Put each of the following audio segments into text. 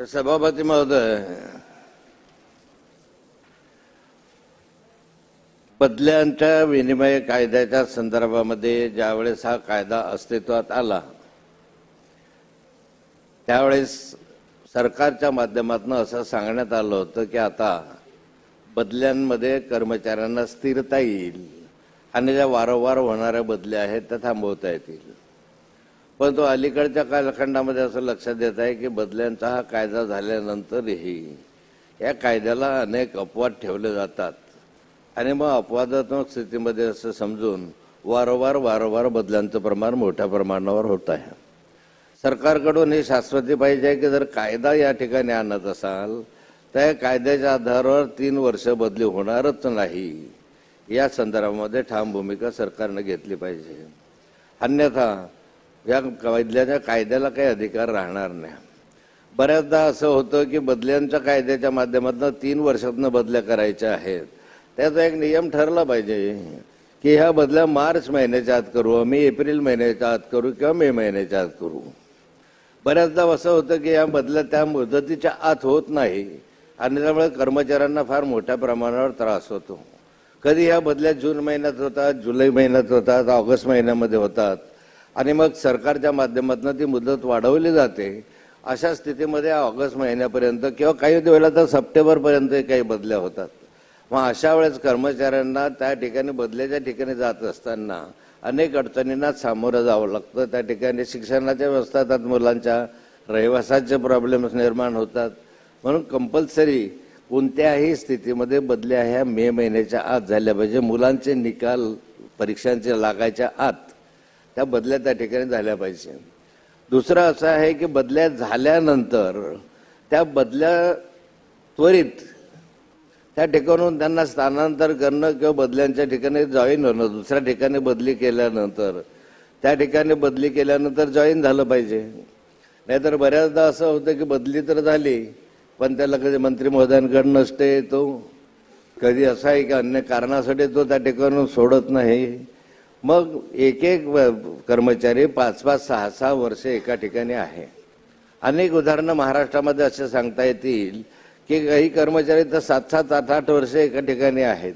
सभापती महोदय बदल्यांच्या विनिमय कायद्याच्या संदर्भामध्ये ज्यावेळेस हा कायदा अस्तित्वात आला त्यावेळेस सरकारच्या माध्यमातून असं सांगण्यात आलं होतं की आता बदल्यांमध्ये कर्मचाऱ्यांना स्थिरता येईल आणि ज्या वारंवार होणाऱ्या बदल्या आहेत त्या थांबवता येतील. परंतु अलीकडच्या कालखंडामध्ये असं लक्षात येत आहे की बदल्यांचा हा कायदा झाल्यानंतरही या कायद्याला अनेक अपवाद ठेवले जातात. आणि मग अपवादात्मक स्थितीमध्ये असं समजून वारंवार वारंवार बदल्यांचं प्रमाण मोठ्या प्रमाणावर होत आहे. सरकारकडून ही शाश्वती पाहिजे की जर कायदा या ठिकाणी आणत असाल तर या कायद्याच्या आधारावर तीन वर्ष बदली होणारच नाही. या संदर्भामध्ये ठाम भूमिका सरकारनं घेतली पाहिजे. अन्यथा या बदल्याच्या कायद्याला काही अधिकार राहणार नाही. बऱ्याचदा असं होतं की बदल्यांच्या कायद्याच्या माध्यमातून तीन वर्षातनं बदल्या करायच्या आहेत. त्याचा एक नियम ठरला पाहिजे की ह्या बदल्या मार्च महिन्याच्या आत करू आम्ही एप्रिल महिन्याच्या आत करू किंवा मे महिन्याच्या आत करू. बऱ्याचदा असं होतं की या बदल्या त्या मुदतीच्या आत होत नाही आणि त्यामुळे कर्मचाऱ्यांना फार मोठ्या प्रमाणावर त्रास होतो. कधी ह्या बदल्या जून महिन्यात होतात जुलै महिन्यात होतात ऑगस्ट महिन्यामध्ये होतात. आणि मग सरकारच्या माध्यमातून ती मुदत वाढवली जाते. अशा स्थितीमध्ये ऑगस्ट महिन्यापर्यंत किंवा काही वेळेला तर सप्टेंबरपर्यंत काही बदल्या होतात. मग अशा वेळेस कर्मचाऱ्यांना त्या ठिकाणी बदल्याच्या ठिकाणी जात असताना अनेक अडचणींना सामोरं जावं लागतं. त्या ठिकाणी शिक्षणाच्या व्यवस्था येतात मुलांच्या रहिवासाचे प्रॉब्लेम्स निर्माण होतात. म्हणून कंपल्सरी कोणत्याही स्थितीमध्ये बदल्या ह्या मे महिन्याच्या आत झाल्या पाहिजे. मुलांचे निकाल परीक्षांचे लागायच्या आत त्या बदल्या त्या ठिकाणी झाल्या पाहिजे. दुसरं असं आहे की बदल्या झाल्यानंतर त्या बदल्या त्वरित त्या ठिकाणून त्यांना स्थानांतर करणं किंवा बदल्यांच्या ठिकाणी जॉईन होणं दुसऱ्या ठिकाणी बदली केल्यानंतर त्या ठिकाणी बदली केल्यानंतर जॉईन झालं पाहिजे. नाहीतर बऱ्याचदा असं होतं की बदली तर झाली पण त्याला कधी मंत्री महोदयांकडे नसते तो कधी असं आहे की अन्य कारणासाठी तो त्या ठिकाणून सोडत नाही. मग एक एक व- कर्मचारी पाच पाच सहा सहा वर्ष एका ठिकाणी आहे. अनेक उदाहरणं महाराष्ट्रामध्ये असे सांगता येतील की काही कर्मचारी तर सात सात आठ आठ वर्ष एका ठिकाणी आहेत.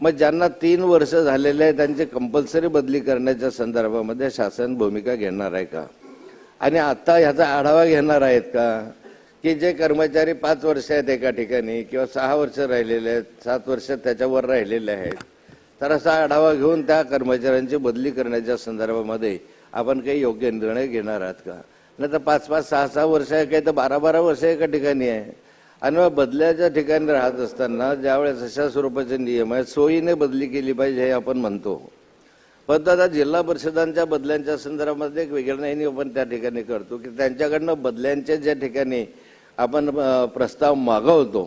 मग ज्यांना तीन वर्ष झालेले आहे त्यांची कंपल्सरी बदली करण्याच्या संदर्भामध्ये शासन भूमिका घेणार आहे का? आणि आता ह्याचा आढावा घेणार आहेत का? की जे कर्मचारी पाच वर्ष आहेत एका ठिकाणी किंवा सहा वर्ष राहिलेले आहेत सात वर्ष त्याच्यावर राहिलेले आहेत तर असा आढावा घेऊन त्या कर्मचाऱ्यांची बदली करण्याच्या संदर्भामध्ये आपण काही योग्य निर्णय घेणार आहात का? नाही तर पाच पाच सहा सहा वर्ष आहे काही तर बारा बारा वर्ष एका ठिकाणी आहे. आणि मग बदल्याच्या ठिकाणी राहत असताना ज्यावेळेस अशा स्वरूपाचे नियम आहेत सोयीने बदली केली पाहिजे हे आपण म्हणतो. पण आता जिल्हा परिषदांच्या बदल्यांच्या संदर्भामध्ये एक वेगळं नाही आपण त्या ठिकाणी करतो. की त्यांच्याकडनं बदल्यांच्या ज्या ठिकाणी आपण प्रस्ताव मागवतो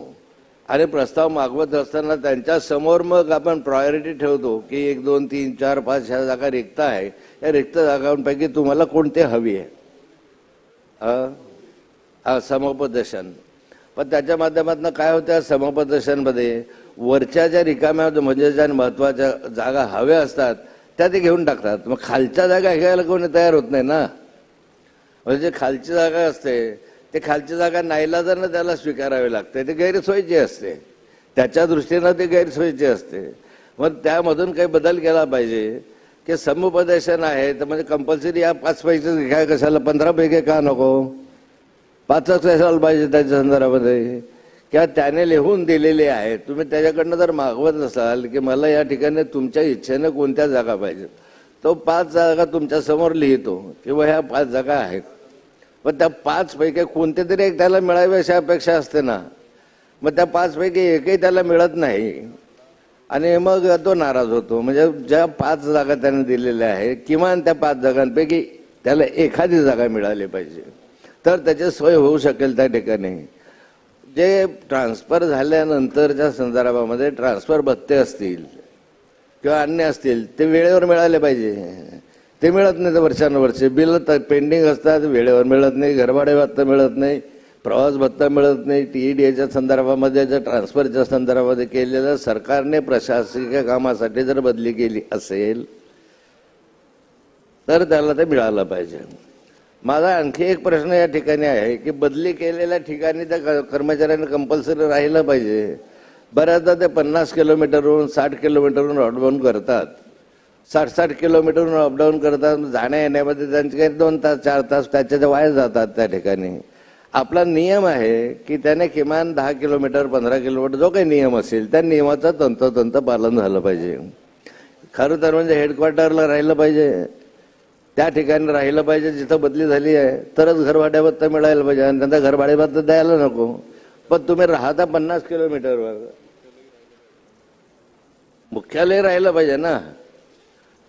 आणि प्रस्ताव मागवत असताना त्यांच्यासमोर मग आपण प्रायोरिटी ठेवतो की एक दोन तीन चार पाच ह्या जागा रिक्त आहे. या रिक्त जागांपैकी तुम्हाला कोणते हवी आहे? अ? पण त्याच्या माध्यमातून काय होतं समुपदेशनमध्ये? वरच्या ज्या रिकाम्या म्हणजे ज्या महत्त्वाच्या जागा हव्या असतात त्या ते घेऊन टाकतात. मग खालच्या जागा घ्यायला कोणी तयार होत नाही ना? म्हणजे खालची जागा असते. ते खालची जागा नाईलाजानं त्याला स्वीकारावी लागते. ते गैरसोयीची असते. त्याच्या दृष्टीनं ते गैरसोयीची असते. मग त्यामधून काही बदल केला पाहिजे. की समुपदेशन आहे तर म्हणजे कंपल्सरी या पाच पैसे काय कशाला? पंधरा पैकी का नको? पाचच कशाला पाहिजे त्याच्या संदर्भामध्ये. किंवा त्याने लिहून दिलेले आहे तुम्ही त्याच्याकडनं जर मागवत असाल की मला या ठिकाणी तुमच्या इच्छेनं कोणत्या जागा पाहिजेत? तो पाच जागा तुमच्यासमोर लिहितो किंवा ह्या पाच जागा आहेत. मग त्या पाचपैकी कोणते तरी एक त्याला मिळावी अशी अपेक्षा असते ना. मग त्या पाचपैकी एकही त्याला मिळत नाही. आणि मग तो नाराज होतो. म्हणजे ज्या पाच जागा त्याने दिलेल्या आहेत किमान त्या पाच जागांपैकी त्याला एखादी जागा मिळाली पाहिजे. तर त्याची सोय होऊ शकेल त्या ठिकाणी. जे ट्रान्सफर झाल्यानंतरच्या संदर्भामध्ये ट्रान्सफर भत्ते असतील किंवा अन्य असतील ते वेळेवर मिळाले पाहिजे. ते मिळत नाही तर वर्षानुवर्षे. बिल पेंडिंग असतात वेळेवर मिळत नाही घरभाडे भत्ता मिळत नाही प्रवास भत्ता मिळत नाही. टी ई डी एच्या संदर्भामध्ये जर ट्रान्सफरच्या संदर्भामध्ये केलेलं सरकारने प्रशासकीय कामासाठी जर बदली केली असेल तर त्याला ते मिळालं पाहिजे. माझा आणखी एक प्रश्न या ठिकाणी आहे की बदली केलेल्या ठिकाणी त्या क- कंपल्सरी राहिलं पाहिजे. बऱ्याचदा ते पन्नास किलोमीटरवरून साठ किलोमीटरवरून अपडाऊन करतात. साठ साठ किलोमीटरवरून अपडाऊन करतात जाण्या येण्यामध्ये त्यांचे काही दोन तास चार तास त्याच्या वाया जातात त्या ठिकाणी. आपला नियम आहे की त्याने किमान दहा किलोमीटर पंधरा किलोमीटर जो काही नियम असेल त्या नियमाचं तंतोतंत पालन झालं पाहिजे. खरं तर म्हणजे हेडक्वार्टरला राहिलं पाहिजे. त्या ठिकाणी राहिलं पाहिजे जिथं बदली झाली आहे तरच घरभाड्या मिळायला पाहिजे आणि त्यांना घरभाडे द्यायला नको. पण तुम्ही राहता पन्नास किलोमीटरवर. मुख्यालय राहिलं पाहिजे ना.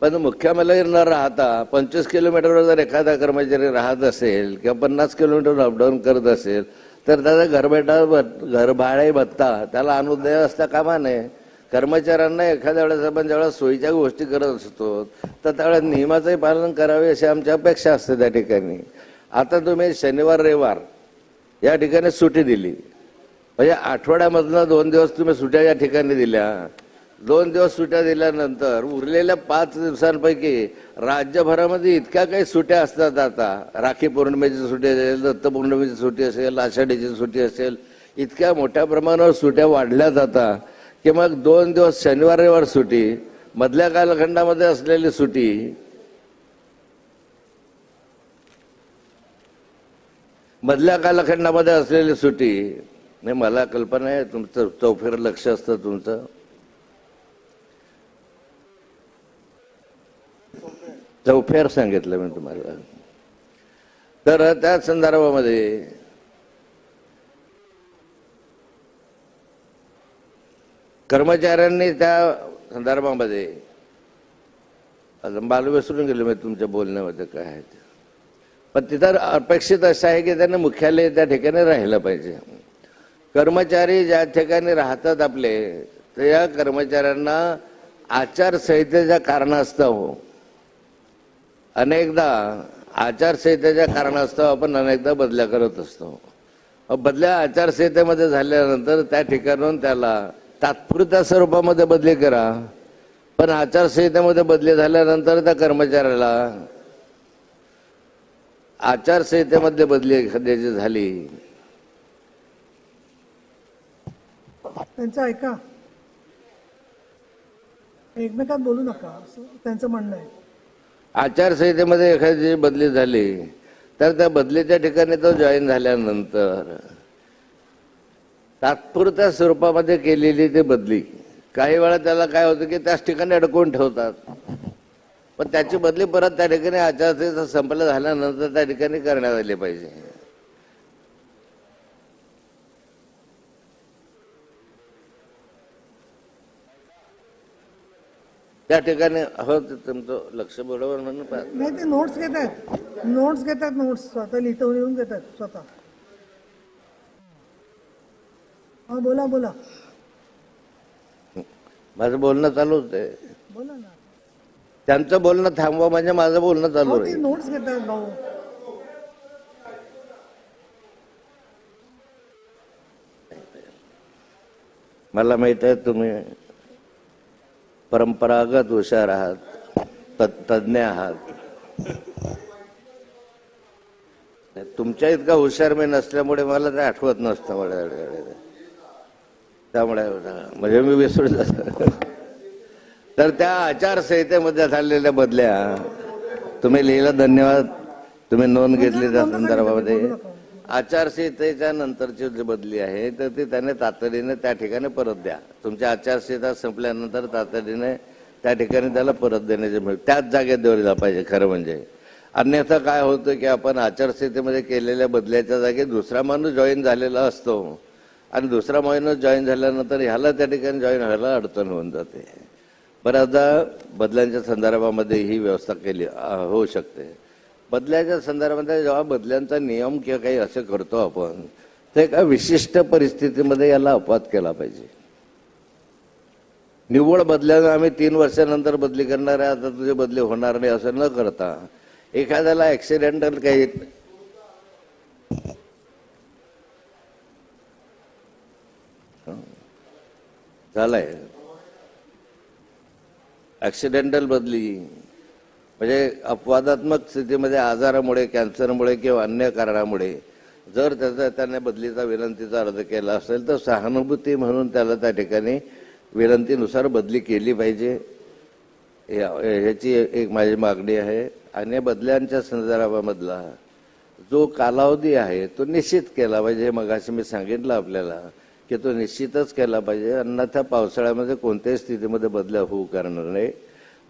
पण मुख्यालय न राहता पंचवीस किलोमीटरवर जर एखादा कर्मचारी राहत असेल किंवा पन्नास किलोमीटर अपडाऊन करत असेल तर त्याचा घरबेटा घरभाडे भत्ता त्याला अनुदय असता कामा नये कर्मचाऱ्यांना एखाद्या वेळेस आपण ज्यावेळेस सोयीच्या गोष्टी करत असतो तर त्यावेळेस नियमाचंही पालन करावे अशी आमची अपेक्षा असते त्या ठिकाणी. आता तुम्ही शनिवार रविवार या ठिकाणी सुट्टी दिली. म्हणजे आठवड्यामधनं दोन दिवस तुम्ही सुट्या या ठिकाणी दिल्या. दोन दिवस सुट्या दिल्यानंतर उरलेल्या पाच दिवसांपैकी राज्यभरामध्ये इतक्या काही सुट्या असतात आता. राखी पौर्णिमेची सुट्टी असेल दत्त पौर्णिमेची सुट्टी असेल आषाढीची सुट्टी असेल इतक्या मोठ्या प्रमाणावर सुट्या वाढल्या जातात की मग दोन दिवस शनिवार रविवार सुट्टी मधल्या कालखंडामध्ये असलेली सुट्टी. मधल्या कालखंडामध्ये असलेली सुट्टी. नाही मला कल्पना आहे तुमचं चौफेर लक्ष असतं तुमचं. चौफेर सांगितलं मी तुम्हाला तर त्या संदर्भामध्ये कर्मचाऱ्यांनी त्या संदर्भामध्ये बाल विसरून गेलो मी तुमच्या बोलण्यामध्ये काय आहे ते. पण तिथं अपेक्षित असं आहे की त्यांनी मुख्यालय त्या ठिकाणी राहिलं पाहिजे कर्मचारी ज्या ठिकाणी राहतात आपले तर या कर्मचाऱ्यांना आचारसंहितेच्या कारणास्तव अनेकदा आचारसंहितेच्या कारणास्तव आपण अनेकदा बदल्या करत असतो. बदल्या आचारसंहितेमध्ये झाल्यानंतर त्या ठिकाणून त्याला तात्पुरत्या स्वरूपामध्ये बदली करा. पण आचारसंहितेमध्ये बदली झाल्यानंतर त्या कर्मचाऱ्याला आचारसंहितेमध्ये बदली एखाद्याची झाली. त्यांचं ऐका. एकमेकात बोलू नका. असं त्यांचं म्हणणं आहे. आचारसंहितेमध्ये एखादी बदली झाली तर त्या बदलीच्या ठिकाणी तो जॉईन झाल्यानंतर तात्पुरत्या स्वरूपामध्ये केलेली ती बदली. काही वेळा त्याला काय होतं की त्याच ठिकाणी अडकवून ठेवतात. पण त्याची बदली परत त्या ठिकाणी आचारसंहिता संपलं झाल्यानंतर त्या ठिकाणी करण्यात आली पाहिजे. त्या ठिकाणी हो तुमचं लक्ष बरोबर म्हणून. नाही ते नोट्स घेत आहेत नोट्स घेतात नोट्स स्वतः लिहितो लिहून घेतात स्वतः. हा बोला बोला. माझं बोलणं चालू होते बोला ना. त्यांचं बोलणं थांबवा म्हणजे माझं बोलणं चालू हो ते राहील नोट्स घेतात भाऊ. मला माहीत आहे तुम्ही परंपरागत हुशार आहात त- तज्ज्ञ आहात तुमच्या इतका हुशार मी नसल्यामुळे मला ते आठवत नसतं मला त्यामुळे म्हणजे मी विसरून जातो तर त्या आचारसंहितेमध्ये झालेल्या बदल्या तुम्ही लिहिलं धन्यवाद तुम्ही नोंद घेतली त्या संदर्भामध्ये आचारसंहितेच्या नंतरची जी बदली आहे तर ती त्याने तातडीने त्या ठिकाणी परत द्या. तुमच्या आचारसंहिता संपल्यानंतर तातडीने त्या ठिकाणी त्याला परत देण्याचे मिळेल त्याच जागेत द्यायला पाहिजे खरं म्हणजे. अन्यथा काय होतं की आपण आचारसंहितेमध्ये केलेल्या बदल्याच्या जागी दुसरा माणूस जॉईन झालेला असतो. आणि दुसरा माणूस जॉईन झाल्यानंतर ह्याला त्या ठिकाणी जॉईन व्हायला अडचण होऊन जाते. बऱ्याचदा बदलांच्या संदर्भामध्ये ही व्यवस्था केली होऊ शकते. बदल्याच्या संदर्भात जेव्हा बदल्यांचा नियम किंवा काही असं करतो आपण तर एका विशिष्ट परिस्थितीमध्ये याला अपवाद केला पाहिजे. निव्वळ बदल्यानं आम्ही तीन वर्षानंतर बदली करणार आहे आता तुझे बदली होणार नाही असं न करता एखाद्याला ऍक्सिडेंटल काही झालाय. ऍक्सिडेंटल बदली. म्हणजे अपवादात्मक स्थितीमध्ये आजारामुळे कॅन्सरमुळे किंवा अन्य कारणामुळे जर त्याचा त्याने बदलीचा विनंतीचा अर्ज केला असेल तर सहानुभूती म्हणून त्याला त्या ठिकाणी विनंतीनुसार बदली केली पाहिजे. या- ह्याची एक माझी मागणी आहे. आणि बदल्यांच्या संदर्भामधला जो कालावधी आहे तो निश्चित केला पाहिजे. मगाशी मी सांगितलं आपल्याला की तो निश्चितच केला पाहिजे. अन्यथा पावसाळ्यामध्ये कोणत्याही स्थितीमध्ये बदल्या होऊ करणार नाही.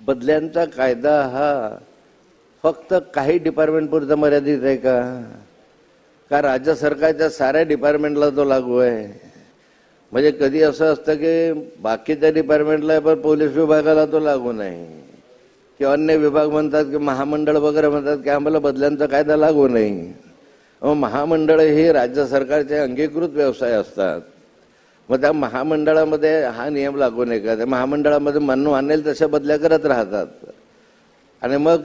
बदल्यांचा कायदा हा फक्त काही डिपार्टमेंट पुरता मर्यादित आहे का? का राज्य सरकारच्या साऱ्या डिपार्टमेंटला तो लागू आहे? म्हणजे कधी असं असतं की बाकीच्या डिपार्टमेंटला आहे, पण पोलीस विभागाला तो लागू नाही. किंवा अन्य विभाग म्हणतात की महामंडळ वगैरे म्हणतात की आम्हाला बदल्यांचा कायदा लागू नाही. महामंडळ ही राज्य सरकारचे अंगीकृत व्यवसाय असतात. मग त्या महामंडळामध्ये हा नियम लागू नाही का? त्या महामंडळामध्ये मन आणेल तशा बदल्या करत राहतात. आणि मग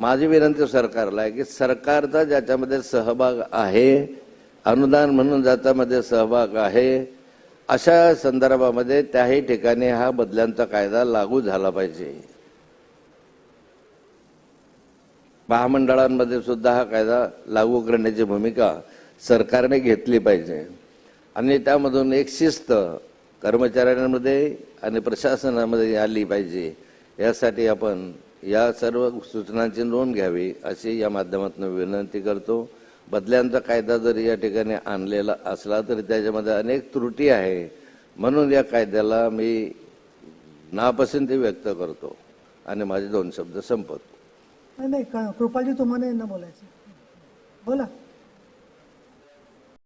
माझी विनंती सरकारला आहे की सरकारचा ज्याच्यामध्ये सहभाग आहे अनुदान म्हणून ज्याच्यामध्ये सहभाग आहे अशा संदर्भामध्ये त्याही ठिकाणी हा बदल्यांचा कायदा लागू झाला पाहिजे. महामंडळांमध्ये सुद्धा हा कायदा लागू करण्याची भूमिका सरकारने घेतली पाहिजे. आणि त्यामधून एक शिस्त कर्मचाऱ्यांमध्ये आणि प्रशासनामध्ये आली पाहिजे. यासाठी आपण या सर्व सूचनांची नोंद घ्यावी अशी या माध्यमातून विनंती करतो. बदल्यांचा कायदा जरी या ठिकाणी आणलेला असला तरी त्याच्यामध्ये अनेक त्रुटी आहे. म्हणून या कायद्याला मी नापसंती व्यक्त करतो. आणि माझे दोन शब्द संपवतो नाही कृपाजी का- तुम्हाला यांना बोलायचं बोला.